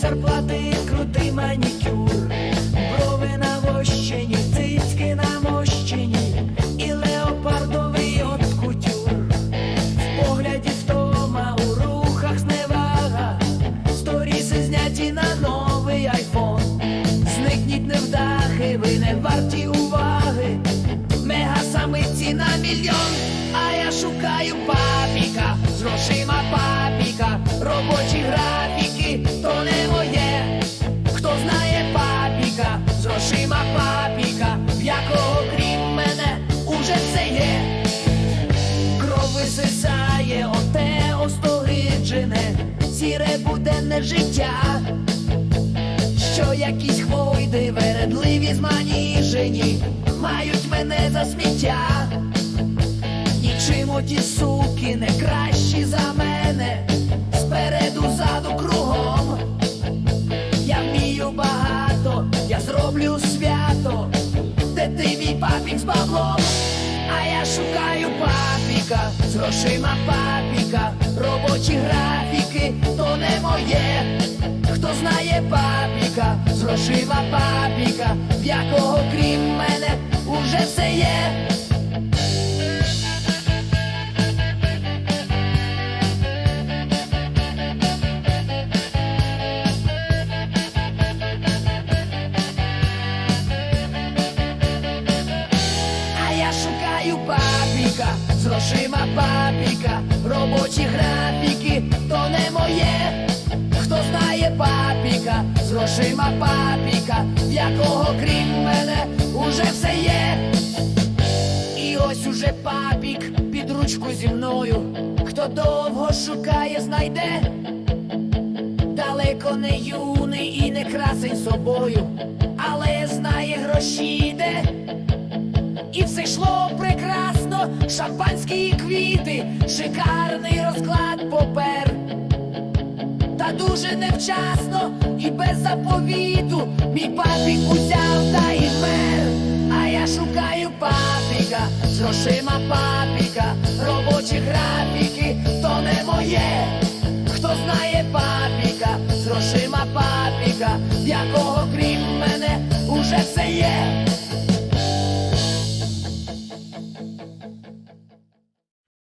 зарплати крутий манікюр, брови навощені, цицьки намощені, і леопардовий от кутюр. В погляді втома, у рухах зневага, сторіси зняті на новий айфон. Зникніть невдахи, ви не варті уваги. Мега самиці на мільйон, а я шукаю папіка, з грошима папіка, робочі графіки, грошима папіка, в якого крім мене уже все є. Кров висисає, оте остогиджене, сіре буденне життя що якісь хвойди вередливі зманіжені мають мене за сміття. Нічим оті суки не кращі за мене, спереду ззаду кругом. З баблом, а я шукаю папіка, з грошима папіка, робочі графіки, то не моє. Хто знає папіка, з грошима папіка, в якого крім мене уже все є. Грошима папіка, робочі графіки, то не моє. Хто знає папіка, з грошима папіка, в якого крім мене уже все є. І ось уже папік під ручку зі мною. Хто довго шукає, знайде. Далеко не юний і не красень собою, але знає гроші йде. І все йшло шампанські квіти, шикарний розклад попер. Та дуже невчасно і без заповіту мій папік узяв та і мер. А я шукаю папіка, з грошима папіка, робочі графіки, то не моє, хто знає папіка, з грошима папіка. як